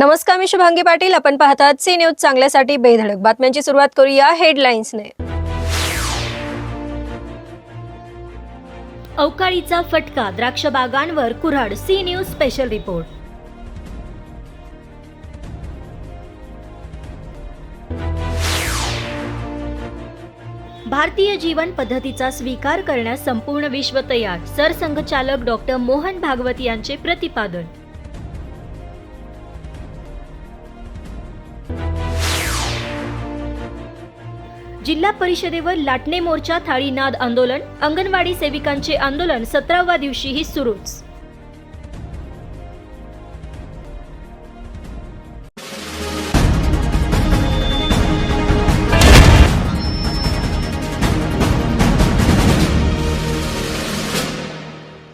नमस्कार मी शुभांगी पाटील. आपण पाहतात सी न्यूज चांगल्यासाठी बेधडक. बातम्यांची सुरुवात करूया हेडलाईन्सने अवकाळीचा फटका द्राक्ष बागांवर कुऱ्हाड C news special report Bharatiya Jeevan पद्धतीचा स्वीकार करण्यास संपूर्ण विश्व तयार सरसंघचालक डॉक्टर मोहन भागवत यांचे प्रतिपादन. जिल्हा परिषदेवर लाटणे मोर्चा थाळीनाद आंदोलन अंगणवाडी सेविकांचे आंदोलन सतराव्या दिवशीही सुरूच.